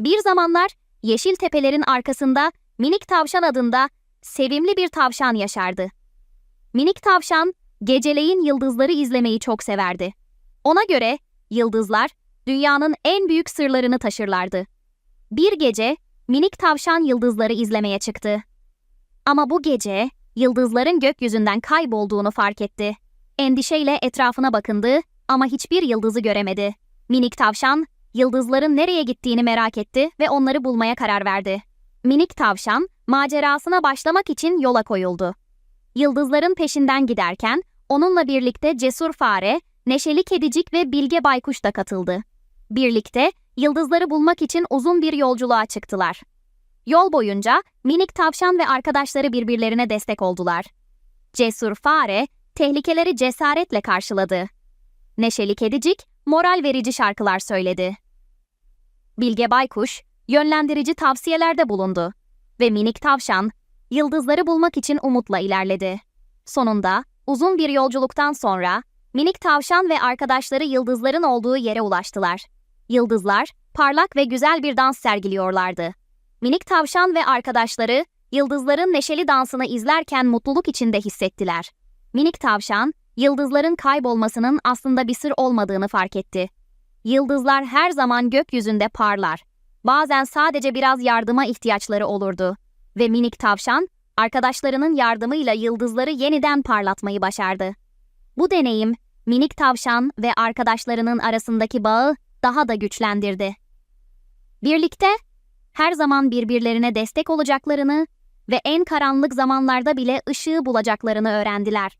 Bir zamanlar yeşil tepelerin arkasında minik tavşan adında sevimli bir tavşan yaşardı. Minik tavşan geceleyin yıldızları izlemeyi çok severdi. Ona göre yıldızlar dünyanın en büyük sırlarını taşırlardı. Bir gece minik tavşan yıldızları izlemeye çıktı. Ama bu gece yıldızların gökyüzünden kaybolduğunu fark etti. Endişeyle etrafına bakındı ama hiçbir yıldızı göremedi. Minik tavşan yıldızların nereye gittiğini merak etti ve onları bulmaya karar verdi. Minik tavşan macerasına başlamak için yola koyuldu. Yıldızların peşinden giderken onunla birlikte cesur fare, neşeli kedicik ve bilge baykuş da katıldı. Birlikte yıldızları bulmak için uzun bir yolculuğa çıktılar. Yol boyunca minik tavşan ve arkadaşları birbirlerine destek oldular. Cesur fare tehlikeleri cesaretle karşıladı. Neşeli kedicik moral verici şarkılar söyledi. Bilge baykuş yönlendirici tavsiyelerde bulundu ve minik tavşan yıldızları bulmak için umutla ilerledi. Sonunda uzun bir yolculuktan sonra minik tavşan ve arkadaşları yıldızların olduğu yere ulaştılar. Yıldızlar parlak ve güzel bir dans sergiliyorlardı. Minik tavşan ve arkadaşları yıldızların neşeli dansını izlerken mutluluk içinde hissettiler. Minik tavşan, yıldızların kaybolmasının aslında bir sır olmadığını fark etti. Yıldızlar her zaman gökyüzünde parlar. Bazen sadece biraz yardıma ihtiyaçları olurdu. Ve minik tavşan, arkadaşlarının yardımıyla yıldızları yeniden parlatmayı başardı. Bu deneyim, minik tavşan ve arkadaşlarının arasındaki bağı daha da güçlendirdi. Birlikte her zaman birbirlerine destek olacaklarını ve en karanlık zamanlarda bile ışığı bulacaklarını öğrendiler.